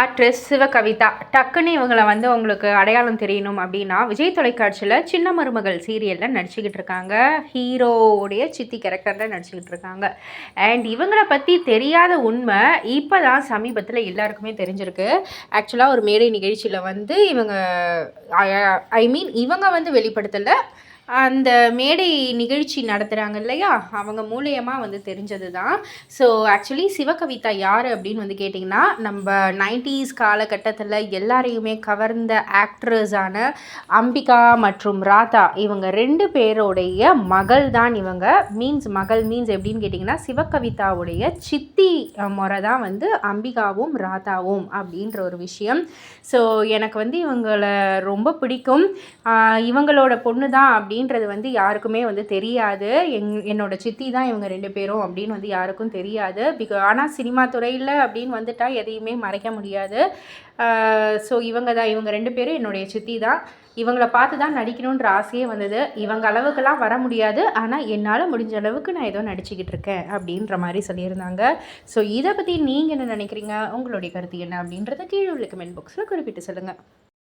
Actress Sivakavitha. டக்குன்னு இவங்களை வந்து உங்களுக்கு அடையாளம் தெரியணும் அப்படின்னா விஜய் தொலைக்காட்சியில் சின்ன மருமகள் சீரியலில் நடிச்சுக்கிட்டு இருக்காங்க. ஹீரோவுடைய சித்தி கேரக்டரில் நடிச்சுக்கிட்டு இருக்காங்க. அண்ட் இவங்களை பற்றி தெரியாத உண்மை இப்போ தான் சமீபத்தில் எல்லாருக்குமே தெரிஞ்சிருக்கு. ஆக்சுவலாக ஒரு மேடை நிகழ்ச்சியில் வந்து இவங்க ஐ மீன் இவங்க வந்து வெளிப்படுத்தலை. அந்த மேடை நிகழ்ச்சி நடத்துகிறாங்க இல்லையா? அவங்க மூலியமாக வந்து தெரிஞ்சது தான் ஸோ ஆக்சுவலி சிவகவிதா யார் அப்படின்னு வந்து கேட்டிங்கன்னா நம்ம நைன்டிஸ் காலகட்டத்தில் எல்லாரையுமே கவர்ந்த ஆக்ட்ரஸான அம்பிகா மற்றும் ராதா இவங்க ரெண்டு பேரோடைய மகள் தான் இவங்க. மீன்ஸ் மகள் மீன்ஸ் எப்படின்னு கேட்டிங்கன்னா சிவகவிதாவுடைய சித்தி முறை தான் வந்து அம்பிகாவும் ராதாவும் அப்படின்ற ஒரு விஷயம். ஸோ எனக்கு வந்து இவங்களை ரொம்ப பிடிக்கும். இவங்களோட பொண்ணு தான் அப்படி அப்படின்றது வந்து யாருக்குமே வந்து தெரியாது. எங் என்னோட சித்தி தான் இவங்க ரெண்டு பேரும் அப்படின்னு வந்து யாருக்கும் தெரியாது. பிகா ஆனால் சினிமா துறையில் அப்படின்னு வந்துட்டால் எதையுமே மறைக்க முடியாது. ஸோ இவங்க தான் இவங்க ரெண்டு பேரும் என்னுடைய சித்தி தான். இவங்கள பார்த்து தான் நடிக்கணுன்ற ஆசையே வந்தது. இவங்க அளவுக்கெல்லாம் வர முடியாது. ஆனால் என்னால் முடிஞ்ச அளவுக்கு நான் ஏதோ நடிச்சுக்கிட்டு இருக்கேன் அப்படின்ற மாதிரி சொல்லியிருந்தாங்க. ஸோ இதை பற்றி நீங்கள் என்ன நினைக்கிறீங்க? உங்களுடைய கருத்து என்ன அப்படின்றத கீழே உள்ள கமெண்ட் பாக்ஸில் குறிப்பிட்டு சொல்லுங்கள்